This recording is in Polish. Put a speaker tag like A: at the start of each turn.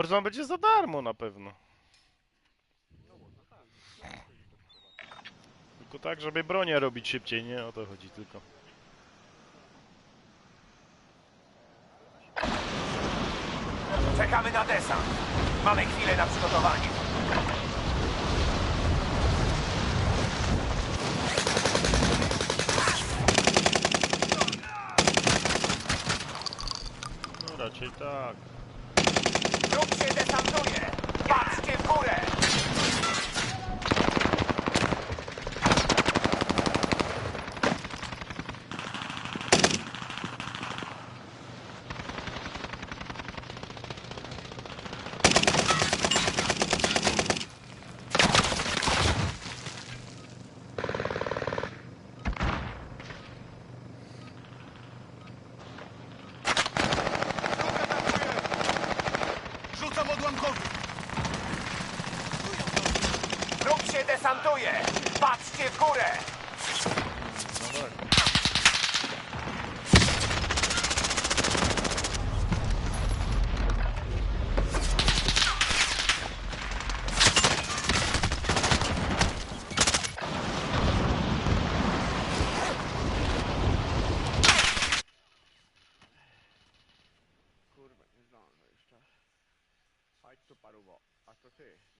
A: Warzone będzie za darmo na pewno. Tylko tak, żeby bronię robić szybciej, nie? O to chodzi tylko.
B: Czekamy na desant. Mamy chwilę na przygotowanie.
A: No raczej tak.
B: Lub się desantuje. Patrzcie w górę.
C: Rzucam odłamkowy!
B: Lub się desantuje. Patrzcie w górę.
D: সাহিত্য পাৰোঁ আছে